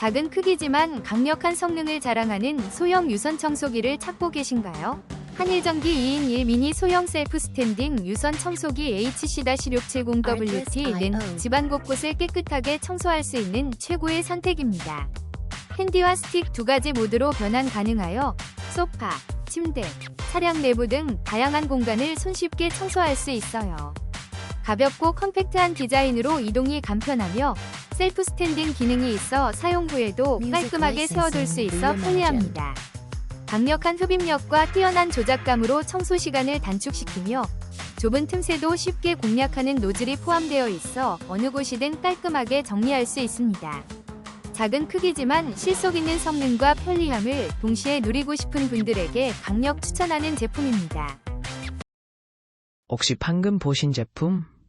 작은 크기지만 강력한 성능을 자랑하는 소형 유선 청소기를 찾고 계신가요? 한일전기 2인 1 미니 소형 셀프 스탠딩 유선 청소기 HC-670WT는 집안 곳곳을 깨끗하게 청소할 수 있는 최고의 선택입니다. 핸디와 스틱 두 가지 모드로 변환 가능하여 소파, 침대, 차량 내부 등 다양한 공간을 손쉽게 청소할 수 있어요. 가볍고 컴팩트한 디자인으로 이동이 간편하며 셀프 스탠딩 기능이 있어 사용 후에도 깔끔하게 세워둘 수 있어 편리합니다. 강력한 흡입력과 뛰어난 조작감으로 청소 시간을 단축시키며 좁은 틈새도 쉽게 공략하는 노즐이 포함되어 있어 어느 곳이든 깔끔하게 정리할 수 있습니다. 작은 크기지만 실속 있는 성능과 편리함을 동시에 누리고 싶은 분들에게 강력 추천하는 제품입니다. 혹시 방금 보신 제품